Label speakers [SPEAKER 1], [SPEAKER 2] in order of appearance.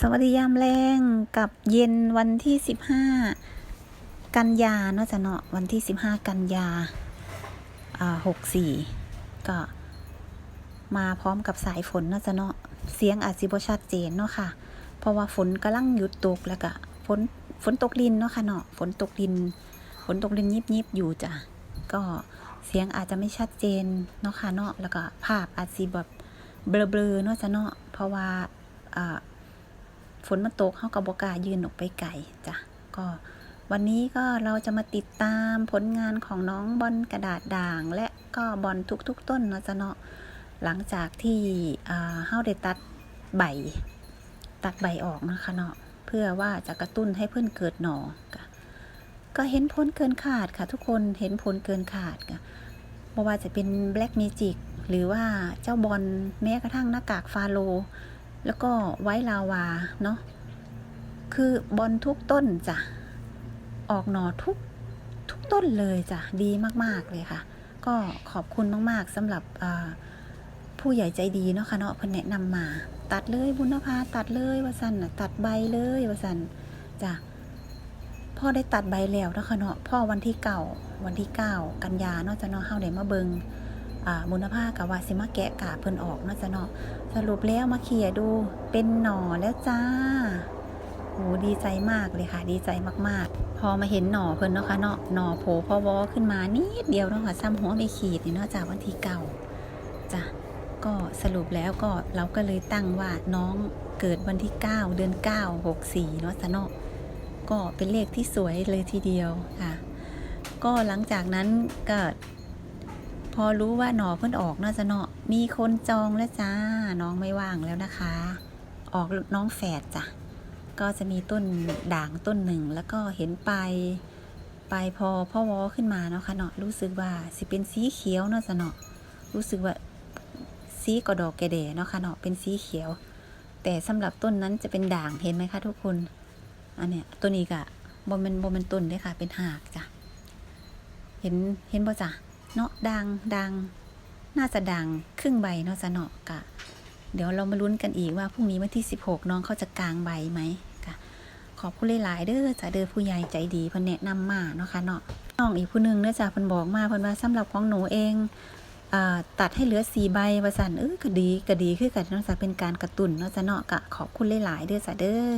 [SPEAKER 1] สวัสดียามแรงกับเย็นวันที่ 15 กันยาเนาะจะเนาะวันที่ 15 กันยาอ่า64ก็มาพร้อมกับสายฝนเนาะจะเนาะเสียงอาจสิบ่ชัดเจนเนาะค่ะ เพราะว่าฝนกำลังหยุดตกแล้วก็ฝนฝนตกลินเนาะค่ะเนาะฝนตกลิน ฝนตกลินยิบยิบอยู่จ้ะก็เสียงอาจจะไม่ชัดเจนเนาะค่ะเนาะแล้วก็ภาพอาจสิแบบเบลอๆเนาะจะเนาะเพราะว่าอ่า ฝนมันตกเขากับบกายืนออกไปไกลจ้ะก็วันนี้ก็เราจะมาติดตามผลงานของน้องบอลกระดาษด่าง และก็บอลทุกๆ ต้นเนาะจ๊ะเนาะหลังจากที่อ่าเฮาได้ตัดใบ ตัดใบออกนะคะเนาะเพื่อว่าจะกระตุ้นให้เพื่อนเกิดหนอก็ก็เห็นผลเกินขาดค่ะ ทุกคนเห็นผลเกินขาดค่ะไม่ว่าจะเป็นแบล็กเมจิกหรือว่าเจ้าบอลแม้กระทั่งหน้ากากฟาโล แล้วก็ไว้ลาวาเนาะคือบอลทุกต้นจ้ะออกหนอทุกทุกต้นเลยจ้ะดีมากๆเลยค่ะ ก็ขอบคุณมากๆสำหรับผู้ใหญ่ใจดีเนาะค่ะเนาะเพิ่นแนะนำมา ตัดเลยบุญภาตัดเลยวสันน่ะตัดใบเลยวสันจ้ะพ่อได้ตัดใบแล้วเนาะค่ะเนาะพ่อวันที่เก่าวันที่เก้ากันยาเนาะจะเนาะเฮาได้มาเบิง อ่าบุญภากับว่าสิมาแกะกาเพิ่นออกเนาะจะเนาะสรุปแล้วมาเขี่ยดูเป็นหน่อแล้วจ้าโหดีใจมากเลยค่ะ ดีใจมากๆ พอมาเห็นหน่อเพิ่นเนาะค่ะเนาะหน่อโผล่พอวอขึ้นมานิดเดียวเนาะค่ะซ้ำหัวไม่ขีดนี่เนาะจากวันที่เก่าจ้ะก็สรุปแล้วก็เราก็เลยตั้งว่าน้องเกิดวันที่ 9 เดือน 9 64เนาะจ้ะเนาะก็เป็นเลขที่สวยเลยทีเดียวค่ะ ก็หลังจากนั้นก็ พอรู้ว่าหนอเพิ่นออกเนาจะเนาะมีคนจองแล้วจ้า น้องไม่ว่างแล้วนะคะ ออกน้องแฝดจ้ะ ก็จะมีต้นด่างต้นหนึ่ง แล้วก็เห็นปลายปลายพอพ่อวอขึ้นมาเนาะค่ะเนาะรู้สึกว่าสิเป็นสีเขียวเนาะจะเนาะรู้สึกว่าสีกระดอกแกเดเนาะค่ะเนาะเป็นสีเขียว แต่สำหรับต้นนั้นจะเป็นด่างเห็นไหมคะทุกคนอันเนี้ยตัวนี้กะบอมเป็นบอมเป็นต้นเด้อค่ะ เป็นหากจ้ะเห็นเห็นบ่จ้ะ เนาะดังดังน่าจะดังครึ่งใบเนาะจะเนาะกะ เดี๋ยวเรามาลุ้นกันอีกว่าพรุ่งนี้วันที่ 16 น้องเขาจะกลางใบไหมกะขอบคุณหลายๆเด้อจ้ะเด้อผู้ใหญ่ใจดีเพิ่นแนะนำมาเนาะค่ะเนาะน้องอีกผู้หนึงเด้อจ้ะเพิ่นบอกมาเพิ่นว่าสำหรับของหนูเองตัดให้เหลือ4ใบว่าซั่นเออก็ดีก็ดีคือกันเนาะจ้ะเป็นการกระตุ้นเนาะจ้ะเนาะกะขอบคุณหลายๆเด้อจ้ะเด้อ